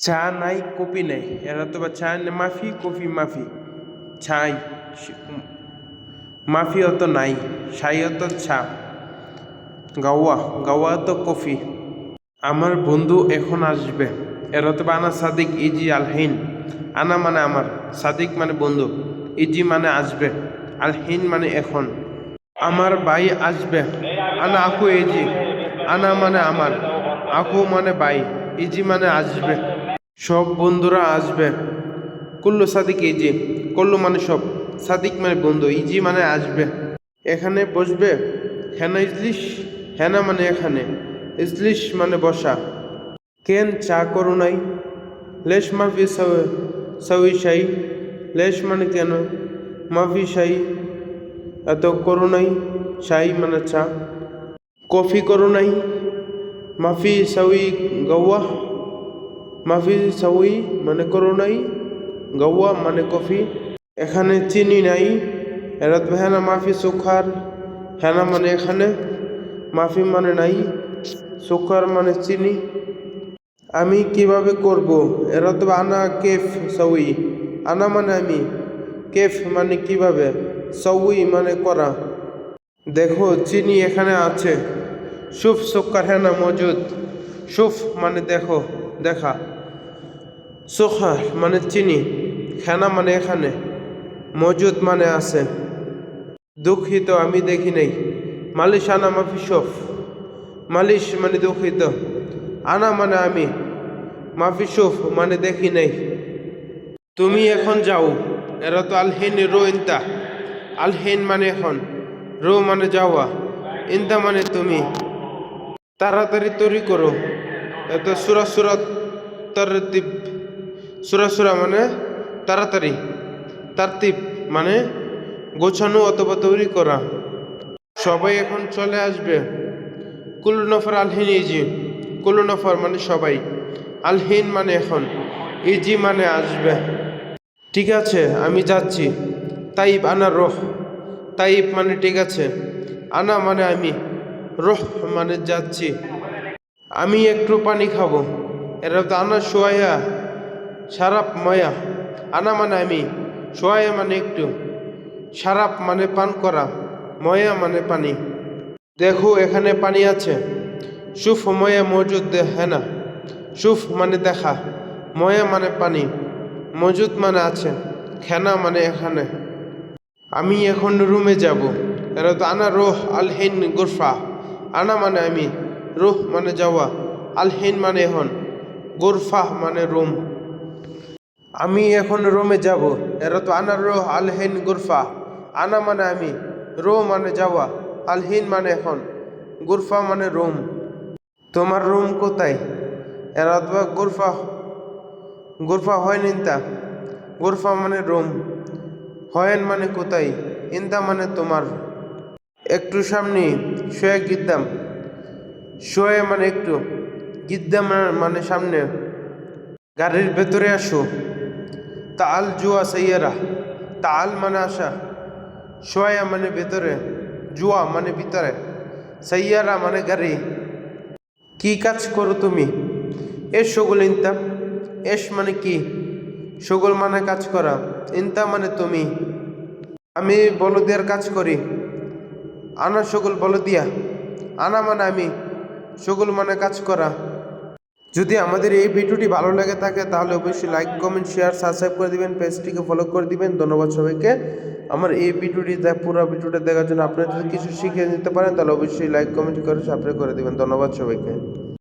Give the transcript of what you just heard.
চা নাই কপি নাই এরা তো বা চা মাফি কফি মাফি ছাই মাফি অত নাই ছাই অত ছা গাওয়া গাওয়া তো কফি আমার বন্ধু এখন আসবে এরা বা আনা সাদিক ইজি আলহিন আনা মানে আমার সাদিক মানে বন্ধু ইজি মানে আসবে আলহিন মানে এখন আমার ভাই আসবে আনা আকু ইজি আনা মানে আমার আকু মানে ভাই ইজি মানে আসবে সব বন্ধুরা আসবে। কুল্লু সাদিক ইজি কুল্লু মানে সব, সাদিক মানে বন্ধু ইজি মানে আসবে। এখানে বসবে, হেনা ইজলিশ, হেনা মানে এখানে, ইজলিশ মানে বসা। কেন চা করো নাই? লেশ মাফি সউই শাই লেশ মানে কেন? মাফি শাই এত করো নাই, সাই মানে চা। কফি করো নাই, মাফি সউই গৌয়া মাফি সাউই মানে করো নাই। গৌয়া মানে কফি। এখানে চিনি নাই। এরাত হেনা মাফি সুখার হেনা মানে এখানে। মাফি মানে নাই। সুখার মানে চিনি। আমি কীভাবে করব? এরা তো আনা কেফ সউই। আনা মানে আমি। কেফ মানে কীভাবে? সউই মানে করা। দেখো, চিনি এখানে আছে। সুফ সুক্কার হেনা মজুদ। সুফ মানে দেখো। দেখা। সুখার মানে চিনি, খেনা মানে এখানে, মজুদ মানে আছে। দুঃখিত, আমি দেখি নাই। মালিশ আনা মাফি সফ মালিশ মানে দুঃখিত, আনা মানে আমি। মাফি সফ মানে দেখি নাই। তুমি এখন যাও, এরা তো আলহিন রো ইন্তা আলহিন মানে এখন, রো মানে যাওয়া ইন্তা মানে তুমি। তাড়াতাড়ি তৈরি করো। এত সুরা সুরা তরতিব, সুরা সুরা মানে তাড়াতাড়ি, তারতিব মানে গোছানো অথবা তৈরি করা। সবাই এখন চলে আসবে। কুলু নফর আলহিন ইজি কুলু নফর মানে সবাই। আলহিন মানে এখন। ইজি মানে আসবে। ঠিক আছে, আমি যাচ্ছি। তাইব আনা রোহ। তাইব মানে ঠিক আছে। আনা মানে আমি। রোহ মানে যাচ্ছি। আমি একটু পানি খাব। এরা তো আনা সোয়া সারাপ ময়া। আনা মানে আমি সোয়া মানে একটু। সারাপ মানে পান করা, ময়া মানে পানি। দেখো, এখানে পানি আছে। সুফ ময়া মজুদ হ্যাঁ না? সুফ মানে দেখা, ময়া মানে পানি। মজুদ মানে আছে, খেনা মানে এখানে। আমি এখন রুমে যাব। এরা তো আনা রোহ আলহিন গুরফা। আনা মানে আমি রুহ মানে যাওয়া, আলহিন মানে এখন গুরফা মানে রুম। আমি এখন রোমে যাব, এরা তো আনা রোহ, আলহিন গুরফা আনা মানে আমি রো মানে যাওয়া, আলহিন মানে এখন গুরফা মানে রুম। তোমার রুম কোথায়? এরা তো গুরফা গুরফা হয় নিন্তা গুরফা মানে রুম। হয়েন মানে কোথায়? ইন্দা মানে তোমার। একটু সামনে শোয়ে গিদ্দাম। শোয়ে মানে একটু গিদ্দাম মানে সামনে গাড়ির ভেতরে আসো। তাল জুয়া সাইয়ারা, তাল মানে আসা। শোয়া মানে ভেতরে, জুয়া মানে ভিতরে। সাইয়ারা মানে গাড়ি। কি কাজ করো তুমি? এস সগুল ইনতা। এস মানে কি? সগুল মানে কাজ করা। ইনতা মানে তুমি। আমি বলদিয়ার কাজ করি। আনা সগুল বলদিয়া। আনা মানে আমি। সগুল মানে কাজ করা। যদি আমাদের এই ভিডিওটি ভালো লাগে থাকে, তাহলে অবশ্যই লাইক কমেন্ট শেয়ার সাবস্ক্রাইব করে দিবেন পেজটিকে ফলো করে দিবেন। ধন্যবাদ সবাইকে। আমার এই ভিডিওটি পুরো ভিডিওটা দেখার জন্য আপনারা যদি কিছু শিখে নিতে পারেন, তাহলে অবশ্যই লাইক কমেন্ট করে সাবস্ক্রাইব করে দিবেন। ধন্যবাদ সবাইকে।